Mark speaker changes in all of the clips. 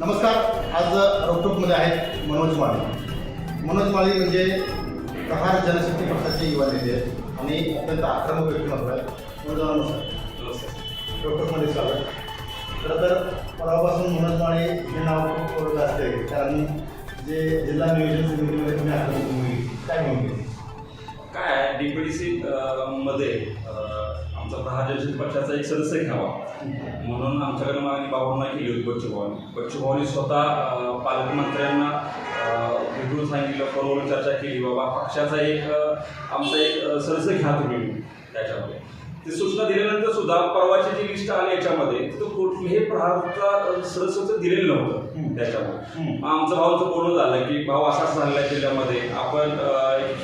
Speaker 1: नमस्कार आज रोकटोकमध्ये आहेत मनोज माळी. मनोज माळी म्हणजे प्रहार जनशक्ती पक्षाचे युवा नेते आहेत आणि अत्यंत आक्रमक व्यक्तिमत्व आहे मनोज नमस्कार. रोकटोकमध्ये स्वागत. खरं तर परवापासून मनोज माळी हे नाव खूप ओळख असते कारण जे जिल्हा नियोजन समितीमध्ये तुम्ही आक्रमक भूमिका. काय भूमिका?
Speaker 2: काय डीपीडीसी मध्ये आमचा जनशक्ती पक्षाचा एक सदस्य घ्यावा. म्हणून आमच्याकडे मागणी बाबांना केली होती बच्चू भवानी. बच्चू भवानी स्वतः पालकमंत्र्यांना भेटून सांगितलं फोनवरून चर्चा केली बाबा पक्षाचा एक आमचा एक सदस्य घ्या तुम्ही. त्याच्यामध्ये ती सूचना दिल्यानंतर सुद्धा परवाची जी लिस्ट आली याच्यामध्ये तिथं कुठल्याही प्रहारचा सदस्याचं दिलेलं नव्हतं. त्याच्यामध्ये आमचं भाऊचं बोलणं झालं की भाऊ असा असं झालेला आहे जिल्ह्यामध्ये आपण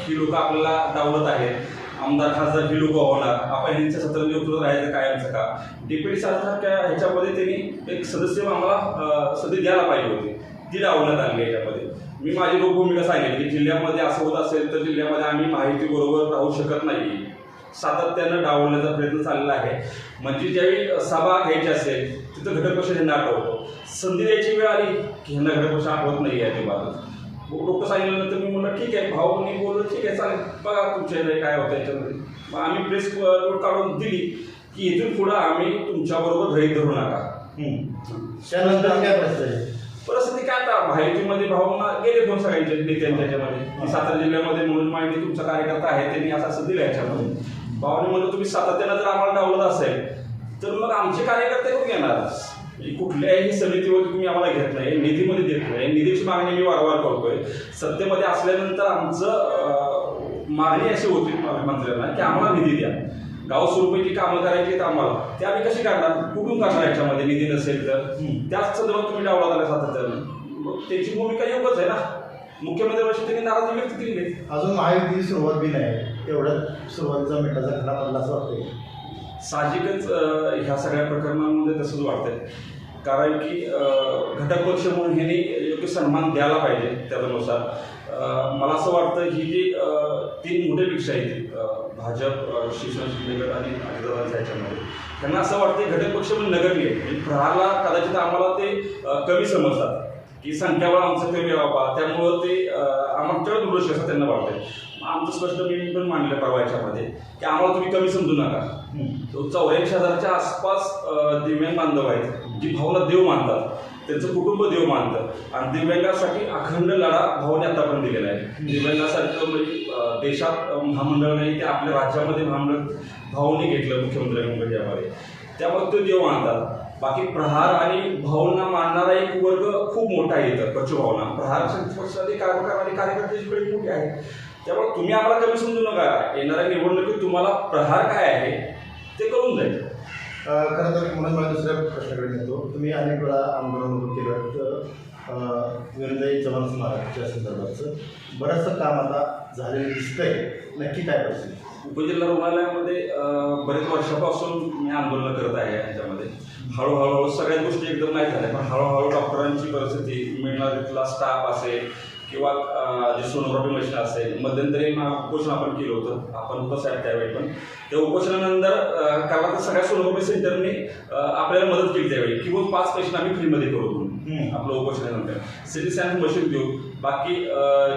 Speaker 2: ही लोक आपल्याला डावलत आहेत. आमदार खासदार ही लोक होणार. आपण यांच्या सत्र उपलब्ध राहायचं कायमचं का डीपीडी सारख्या ह्याच्यामध्ये त्यांनी एक सदस्य आम्हाला अं, सध्या द्यायला पाहिजे होते. ती डावण्यात आणली याच्यामध्ये. मी माझी लोक भूमिका सांगेल की जिल्ह्यामध्ये असं होत असेल तर जिल्ह्यामध्ये आम्ही माहिती बरोबर राहू शकत नाही. सातत्यानं डावलण्याचा प्रयत्न चाललेला आहे म्हणजे ज्यावेळी सभा घ्यायची असेल तिथं घटकपक्ष ह्यांना आठवतो संधी द्यायची वेळ आली की ह्यांना घटकपक्ष आठवत नाही आहे अजिबातच. लोक सांगितल्यानंतर मी म्हणलं ठीक आहे भाऊनी बोललो ठीक आहे चालेल. बघा तुमच्या काय होतं याच्यामध्ये मग आम्ही प्रेस नोट काढून दिली की इथून पुढं आम्ही तुमच्याबरोबर गृहीत धरू नका.
Speaker 1: परिस्थिती
Speaker 2: काय आता? माहितीमध्ये भावना गेले दोन सगळ्यांच्या नेत्यांच्या ह्याच्यामध्ये की सातारा जिल्ह्यामध्ये म्हणून माहिती तुमचा कार्यकर्ता आहे त्यांनी असं असं दिलं याच्यामध्ये. भावने म्हणलं तुम्ही सातत्यानं जर आम्हाला डावलत असेल तर मग आमचे कार्यकर्ते कुठे येणार? कुठल्याही समितीवर तुम्ही आम्हाला घेत नाही. निधीमध्ये देत नाही. निधीची मागणी मी वारंवार करतोय. सत्तेमध्ये असल्यानंतर आमचं मागणी अशी होती मंत्र्यांना की आम्हाला निधी द्या. गाव स्वरूपाची कामं करायची आहेत आम्हाला. ते आम्ही कशी काढणार कुठून काढणार याच्यामध्ये निधी नसेल तर. त्याच संदर्भात तुम्ही डावला झाला सातत्यानं. मग त्याची भूमिका योग्यच आहे ना? मुख्यमंत्री त्यांनी नाराजी व्यक्त केली आहे
Speaker 1: अजून महायुतीची सुरुवात बी नाही. एवढ्यात सुरुवातीचा मिठाचा खडा पडला असं वाटतंय.
Speaker 2: साहजिकच ह्या सगळ्या प्रकरणांमध्ये तसंच वाटतंय. कारण की घटक पक्ष म्हणून ह्यांनी योग्य सन्मान द्यायला पाहिजे त्यानुसार. मला असं वाटतं ही जी तीन मोठे पक्ष आहेत भाजप शिवसेना शिंदेगड आणि अजितदादांच्या ह्याच्यामध्ये त्यांना असं वाटतं घटक पक्ष म्हणून नगरी आहे म्हणजे प्रहारला कदाचित आम्हाला ते कमी समजतात. की संख्याबळ आमचं कमी आहे बाबा. त्यामुळं ते अं, आमच्याकडे दुर्लक्ष असं त्यांना वाटतंय. मग आमचं स्पष्ट मी पण मांडलं परवा याच्यामध्ये की आम्हाला तुम्ही कमी समजू नका. तो चौऱ्याऐंशी हजाराच्या आसपास दिव्यांग बांधव आहेत जी भाऊला देव मानतात. त्यांचं कुटुंब देव मानतं. आणि दिव्यांगासाठी अखंड लढा भाऊने आतापर्यंत दिलेला आहे. दिव्यांगासारखं म्हणजे देशात महामंडळ नाही ते आपल्या राज्यामध्ये महामंडळ भाऊने घेतलं मुख्यमंत्र्यांकडे यामध्ये त्यामुळे ते देव मानतात. बाकी प्रहार आणि भाऊंना खूप मोठा आहे इथं भावना. प्रहार पक्षाचे आणि कार्यकर्त्याची पिढी मोठी आहे त्यामुळे तुम्ही आम्हाला कमी समजू नका. येणाऱ्या निवडणुकीत तुम्हाला प्रहार काय आहे ते करून जाईल.
Speaker 1: खरं तर म्हणून मला दुसऱ्या प्रश्नाकडे येतो तुम्ही अनेक वेळा आंदोलन केलं. तर विनोदाई चव्हाण स्मारकच्या संदर्भातचं बरंचसं काम आता झालेलं दिसतंय. नक्की काय परिस्थिती?
Speaker 2: उपजिल्हा रुग्णालयामध्ये बरेच वर्षापासून मी आंदोलन करत आहे याच्यामध्ये. हळूहळू सगळ्या गोष्टी एकदम नाही झाल्या पण हळूहळू डॉक्टरांची परिस्थिती मिळणार तिथला स्टाफ असेल किंवा जे सोनोग्राफी मशीन असेल मध्यंतरी उपोषण आपण केलं होतं. आपण होतं साहेब त्यावेळी पण. त्या उपोषणानंतर कारण सगळ्या सोनोग्राफी सेंटरने आपल्याला मदत केली त्यावेळी. किंवा पाच पेशंट आम्ही फ्रीमध्ये करू आपलं
Speaker 1: उपोषण
Speaker 2: आपलं उपोषणानंतर सिटी स्कॅन मशीन देऊ बाकी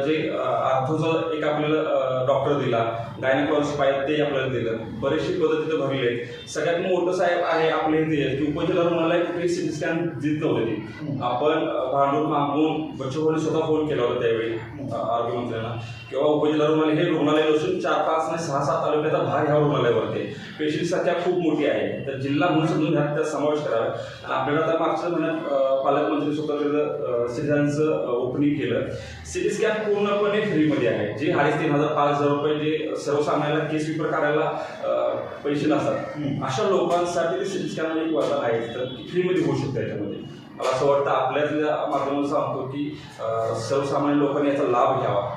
Speaker 2: जे अर्थोचं एक आपल्याला डॉक्टर दिला गायनाकॉलॉजिस्ट पाहिजे ते आपल्याला दिलं. बरेचशी पद्धती तिथं भरली आहेत. सगळ्यात मोठं साहेब आहे आपले इथे की उपजिल्हा रुग्णालय कुठेही सिटी स्कॅन देत नव्हते. आपण भांडून मागून बच्चूभाऊने स्वतः फोन केला होता त्यावेळी अं, आरोग्यमंत्र्यांना किंवा उपजिल्हा रुग्णालय हे रुग्णालय असून चार पाच नाही सहा सात तालुक्याचा भाग ह्या रुग्णालयावरती आहे. पेशंट संख्या खूप मोठी आहे. तर जिल्हा म्हणून समजून ह्यात त्यात समावेश करावा. आणि आपल्याला आता मागच्या महिन्यात पालकमंत्री स्वतः सिटीजनचं ओपनिंग केलं. सिटी स्कॅन पूर्णपणे फ्रीमध्ये आहे. जे अडीच तीन हजार पाच हजार रुपये जे सर्वसामान्याला केस पेपर काढायला पैसे नसतात. अशा लोकांसाठी सिटी स्कॅन एक वरदान आहे. तर फ्रीमध्ये होऊ शकतं याच्यामध्ये. मला असं वाटतं आपल्यातल्या माध्यमातून सांगतो की सर्वसामान्य लोकांनी याचा लाभ घ्यावा.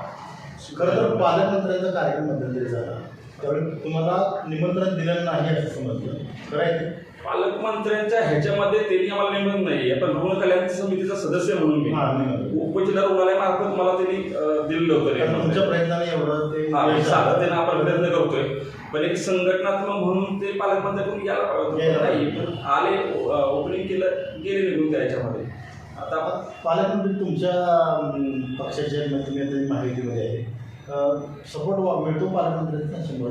Speaker 1: खरं तर पालकमंत्र्यांचा कार्यक्रम मध्यंतरी झाला. त्यावेळी तुम्हाला निमंत्रण दिलं नाही असं समजलं. खरं आहे?
Speaker 2: पालकमंत्र्यांच्या ह्याच्यामध्ये त्यांनी आम्हाला निमंत्रण नाही आपण रुग्ण कल्याण समितीचा सदस्य म्हणून मी.
Speaker 1: हा.
Speaker 2: उपजिल्हा रुग्णालयामार्फत मला त्यांनी अं, दिलेलं होतं. सातत्यानं आपण प्रयत्न करतोय. पण एक संघटनात्मक म्हणून ते पालकमंत्र्यांकडून यायला पाहिजे. नाही पण आले ओपनिंग केलं गेले निघून त्या ह्याच्यामध्ये. आता
Speaker 1: आता पालकमंत्री तुमच्या पक्षाच्या आता माहितीमध्ये आहे. सपोर्ट मिळतो पालकमंत्र्यांचा शंभर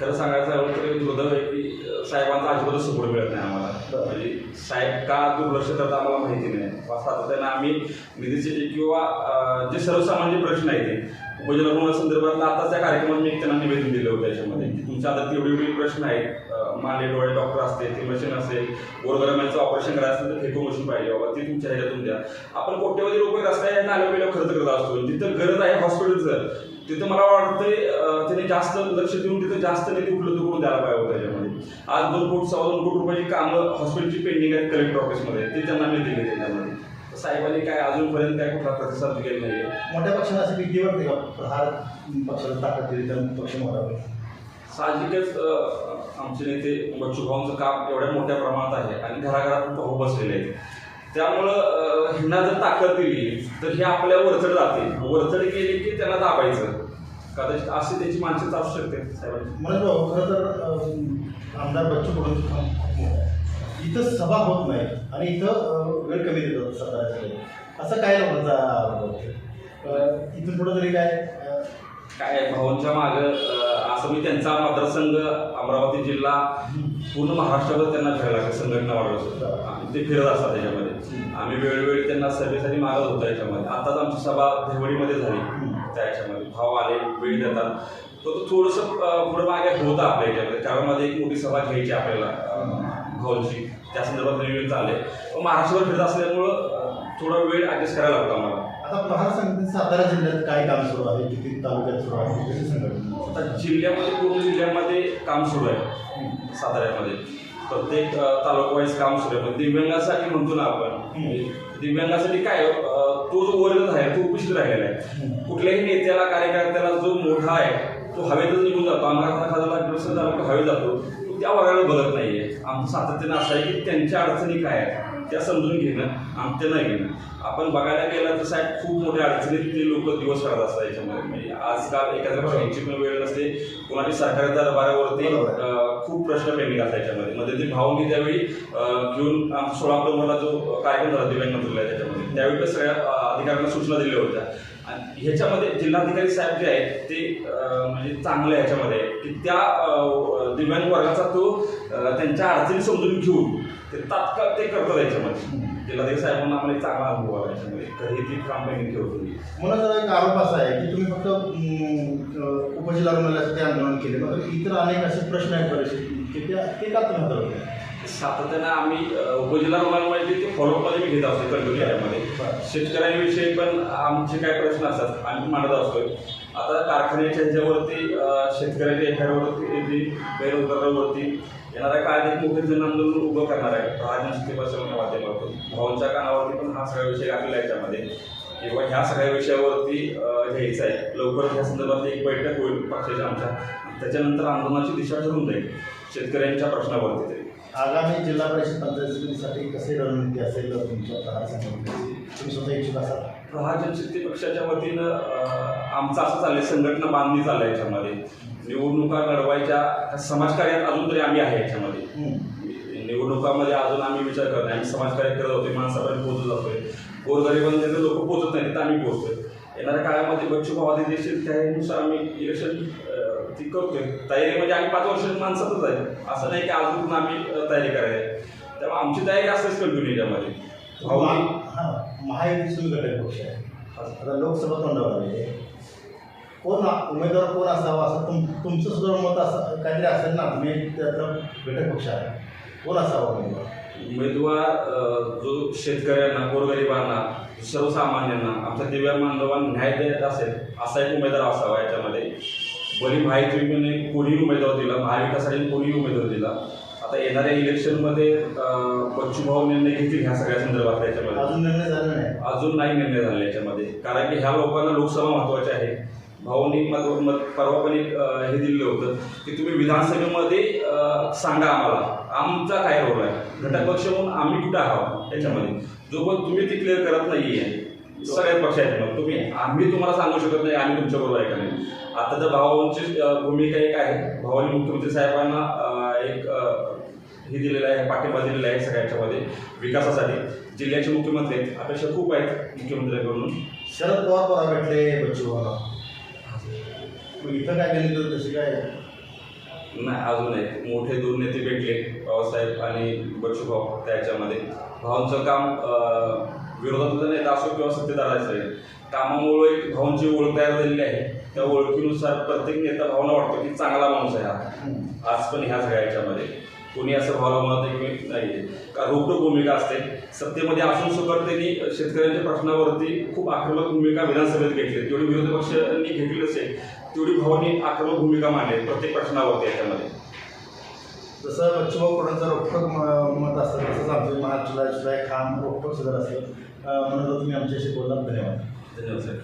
Speaker 2: खरं सांगायचं झालं तर दुर्दैव आहे की साहेबांचा अजिबातच सपोर्ट मिळत नाही आम्हाला. म्हणजे साहेब का दुर्लक्ष करतात आम्हाला माहिती नाही. सातत्यानं आम्ही निधीचे किंवा जे सर्वसामान्य प्रश्न आहेत ते उपजन संदर्भात आताच त्या कार्यक्रमात मी एक त्यांना निवेदन दिलं होतं याच्यामध्ये. की तुमच्या आता एवढी एवढी प्रश्न आहेत मांडे डोळे डॉक्टर असते ते मशीन असेल गोरगरम्यांचं ऑपरेशन करायचं असेल तर फेको मशीन पाहिजे बाबा ती तुमच्या ह्याच्यातून द्या. आपण कोट्यवधी रुपये रस्त्या नाल्या वेळेला खर्च करत असतो? जिथं गरज आहे हॉस्पिटलचं तिथं मला वाटतंय त्याने जास्त लक्ष देऊन तिथं जास्त निधी उपलब्ध करून द्यायला पाहिजे होतं त्याच्यामध्ये. आज दोन कोटी सव्वा दोन कोटी रुपयाची कामं हॉस्पिटलची पेंडिंग आहेत कलेक्टर ऑफिसमध्ये ते त्यांना मी दिले त्याच्यामध्ये? साहेबांनी काय अजूनपर्यंत काय कुठला प्रतिसाद दिलेला नाही
Speaker 1: मोठ्या पक्षाला असं भीती वाटते का? प्रहार पक्षाला ताकद दिली तर पक्ष मोठा
Speaker 2: साहजिकच आमचे नेते बच्चूभाऊंचं काम एवढ्या मोठ्या प्रमाणात आहे आणि घराघरात पाहू बसलेले आहेत. त्यामुळं ह्यांना जर ताकद दिली तर हे आपल्या वरचढ जाते वरचढ केली की त्यांना दाबायचं. कदाचित अशी त्याची माणसं असू शकते साहेबांची.
Speaker 1: म्हणून भाऊ खरं तर आमदार बच्चू कडून इथं सभा होत नाही आणि इथं वेळ कमी देतात सरकारच्या असं काय लोकांचा इथून कुठं तरी काय?
Speaker 2: काय भाऊंच्या मागं असं मी त्यांचा मतदारसंघ अमरावती जिल्हा पूर्ण महाराष्ट्रावर त्यांना फिरायला लागतं संघटना वाढवत आणि ते फिरत असतात त्याच्यामध्ये. आम्ही वेळोवेळी त्यांना सभेसाठी मागत होतो याच्यामध्ये. आताच आमची सभा देवडीमध्ये झाली त्या याच्यामध्ये. भाव आले वेळ देतात. तो तो थोडंसं पुढं मागे होतं आपल्या याच्यामध्ये. कारण एक मोठी सभा घ्यायची आपल्याला भाऊची. त्या संदर्भात नियोजन चालले. महाराष्ट्रावर फिरत असल्यामुळं थोडा वेळ ॲडजस्ट करायला लागतो आम्हाला.
Speaker 1: आता प्रहार समिती सातारा जिल्ह्यात काय काम सुरू आहे? किती तालुक्यात सुरू आहे? कशी संघटना
Speaker 2: आता जिल्ह्यामध्ये पूर्ण जिल्ह्यामध्ये काम सुरू आहे. साताऱ्यामध्ये. प्रत्येक तालुकावाईज तालुका वाईज काम सुरू आहे. पण दिव्यांगासाठी म्हणतो ना आपण म्हणजे दिव्यांगासाठी काय तो जो वर्ग आहे तो उपस्थित राहिलेला आहे. कुठल्याही नेत्याला कार्यकर्त्याला जो मोठा आहे तो हवेतच निघून जातो. आम्हाला खासदार हवेत जातो. तो त्या वर्गाला बघत नाहीये. आमचं सातत्यानं असं आहे की त्यांच्या अडचणी काय आहेत? त्या समजून घेणं आमच्या नाही घेणं. आपण बघायला गेलं तर साहेब खूप मोठ्या अडचणीत ते लोक दिवस काढत असतात याच्यामध्ये. म्हणजे आजकाल एखाद्या खायची पण वेळ नसते. कोणाची सरकारी दरबारावरती खूप प्रश्न पेंडिंग असतात याच्यामध्ये. मध्ये ते भाऊंनी त्यावेळी घेऊन सोळा ऑक्टोबरला जो कार्यक्रम झाला दिव्यांग मंत्रालय त्याच्यामध्ये त्यावेळी पण सगळ्या अधिकाऱ्यांना सूचना दिल्या होत्या. आणि ह्याच्यामध्ये जिल्हाधिकारी साहेब जे आहेत ते म्हणजे चांगले ह्याच्यामध्ये की त्या दिव्यांग वर्गाचा तो त्यांच्या अडचणी समजून घेऊन ते तात्काळ ते करतात याच्यामध्ये जिल्हाधिकारी साहेबांना आम्हाला एक चांगला अनुभव आला याच्यामध्ये. कधी ती काम पेंडिंग ठेवत होती.
Speaker 1: म्हणून जरा एक आरोप असा आहे की तुम्ही फक्त अं, उपजिल्हा रुग्णालयासाठी आंदोलन केले. मात्र इतर अनेक असे प्रश्न आहेत बरेचसे. की त्या ते का तुम्ही हाताळत
Speaker 2: सातत्यानं आम्ही अं, उपजिल्हा रुग्णालयामध्ये ते फॉलोअपमध्ये मी घेत असतो कंटिन्यू याच्यामध्ये
Speaker 1: बरं.
Speaker 2: शेतकऱ्यांविषयी पण आमचे काय प्रश्न असतात आम्ही मांडत असतोय आता कारखान्याच्या ह्याच्यावरती शेतकऱ्याच्या एखाद्यावरती जी बेरोजगारावरती येणाऱ्या कायद्यात मोठे जन आंदोलन उभं करणार आहे. राजनैतिक बसवण्याच्या माध्यमातून. भाऊंच्या कानावरती पण हा सगळा विषय घातलेला याच्यामध्ये. किंवा ह्या सगळ्या विषयावरती अं, घ्यायचं आहे. लवकरच ह्या संदर्भात एक बैठक होईल पक्षाच्या आमच्या. त्याच्यानंतर आंदोलनाची दिशा ठरून जाईल शेतकऱ्यांच्या प्रश्नावरती तरी
Speaker 1: आगामी जिल्हा परिषद पंचायत समितीसाठी कशी रणनीती असेल तुमच्या प्रहार संघटनेची तुम्ही स्वतः इच्छुक असाल.
Speaker 2: जनशक्ती पक्षाच्या वतीनं आमचं असं चाललंय संघटना बांधणी चाललंय याच्यामध्ये. निवडणुका लढवायच्या समाजकार्यात अजून तरी आम्ही आहे याच्यामध्ये. निवडणुकामध्ये अजून आम्ही विचार करत आम्ही समाजकार्य करत होते माणसापर्यंत पोहोचत जातोय. गोरगरिबांचे लोक पोहोचत नाही तर आम्ही पोहोचतोय. येणाऱ्या काळामध्ये बच्चू भाव देशील त्यानुसार आम्ही इलेक्शन ती करतोय. तयारी म्हणजे आम्ही पाच वर्ष माणसातच आहे. असं नाही की अजून आम्ही तयारी करायची आहे. त्यामुळे आमची तयारी असतेच कंटिन्यू याच्यामध्ये
Speaker 1: भावनिक महायुती सुरू घटक पक्ष आहे. आता लोकसभा तोंडावर आहे कोण उमेदवार कोण असावा असं तुम तुमचं सुद्धा मत असं काहीतरी असेल ना तुम्ही त्यातला घटक पक्ष आहे. कोण असावा उमेदवार?
Speaker 2: उमेदवार जो शेतकऱ्यांना गोरगरिबांना सर्वसामान्यांना आमच्या दिव्यांग बांधवांना न्याय देत असेल असा एक उमेदवार असावा याच्यामध्ये. बरी माहिती कोणी उमेदवार दिला महाविकासाठी कोणी उमेदवार दिला? आता येणाऱ्या इलेक्शनमध्ये भाऊ निर्णय घेतील ह्या सगळ्या संदर्भात त्याच्यामध्ये.
Speaker 1: अजून निर्णय झाला नाही.
Speaker 2: अजून नाही निर्णय झाले याच्यामध्ये. कारण की ह्या लोकांना लोकसभा महत्वाची आहे. भाऊनी मत मत परवा पण एक अं, हे दिलेलं होतं की तुम्ही विधानसभेमध्ये सांगा आम्हाला. आमचा काय रोल आहे? घटक पक्ष म्हणून आम्ही कुठं आहोत याच्यामध्ये? जो पण तुम्ही ती क्लिअर करत नाहीये सगळ्याच पक्षाच्या मग. तुम्ही आम्ही तुम्हाला सांगू शकत नाही आम्ही तुमच्या बरोबर आहे का नाही. आता तर भावांची भूमिका एक आहे. भावानी मुख्यमंत्री साहेबांना एक हे दिलेलं आहे पाठिंबा दिलेला आहे सगळ्या याच्यामध्ये विकासासाठी. जिल्ह्याचे मुख्यमंत्री आहेत. अपेक्षा खूप आहेत मुख्यमंत्र्यांकडून.
Speaker 1: शरद पवार परवा भेटले बच्चू मग इथं काय गेले तर तशी काय?
Speaker 2: नाही अजून एक मोठे दोन नेते भेटले बाबासाहेब आणि बच्चू भाऊ त्याच्यामध्ये. भाऊंचं काम विरोधातलं नेता असो किंवा सत्तेदार असेल कामामुळे एक भाऊंची ओळख तयार झालेली आहे. त्या ओळखीनुसार प्रत्येक नेता भावना वाटतो की चांगला माणूस आहे हा. आज पण ह्या सगळ्या याच्यामध्ये कोणी असं भावना म्हणत नाही की नाही. का रोखटोक भूमिका असते. सत्तेमध्ये असून सुद्धा त्यांनी शेतकऱ्यांच्या प्रश्नावरती खूप आक्रमक भूमिका विधानसभेत घेतली. जेवढी विरोधी पक्षांनी घेतली असेल तेवढी भावांनी आक्रमक भूमिका मांडली प्रत्येक प्रश्नावरती याच्यामध्ये.
Speaker 1: जसं बच्चूभाऊ रोखोक म- मत असतं तसंच आमचं महाराष्ट्राला खान रोखोक सदर असतं म्हणून तुम्ही आमच्याशी बोललात धन्यवाद.
Speaker 2: धन्यवाद साहेब